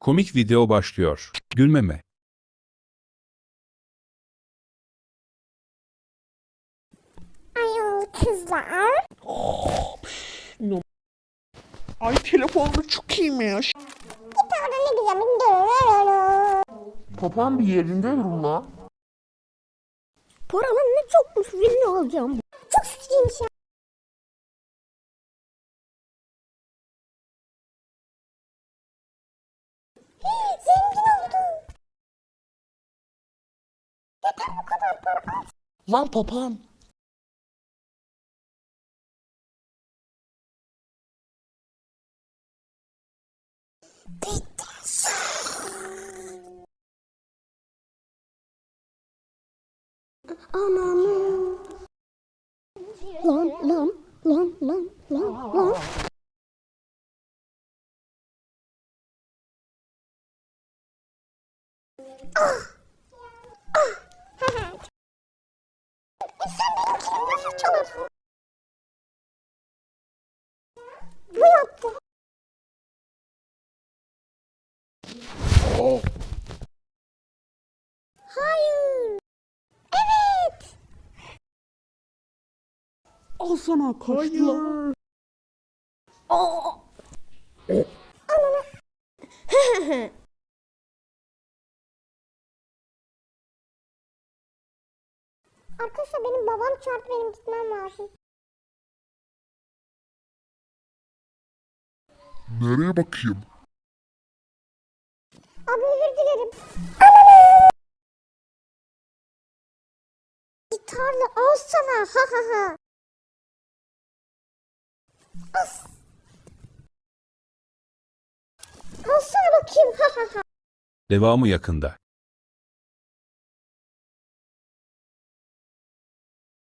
Komik video başlıyor. Gülmeme. Ayol kızlar. Ay telefonum çok iyiymiş. Git orada ne güzel bir dırırırırı. Papağan bir yerinde dur la. Paranın ne çokmuş ünlü olacağım. Çok sıkıcıymış Neden bu kadar az? Lan papağan. Ananı. Lan lan lan lan lan lan. Ah! Benimkini nasıl çalırsın? Bu yaptı. Oh. Hayır. Evet. Al sana kaçtı la. Aa. Ananı. Arkadaşlar benim babam çağırdı benim gitmem lazım. Nereye bakayım? Abi özür dilerim. Ananı. Gitarla al sana ha ha ha. As. Al sana bakayım ha ha ha. Devamı yakında.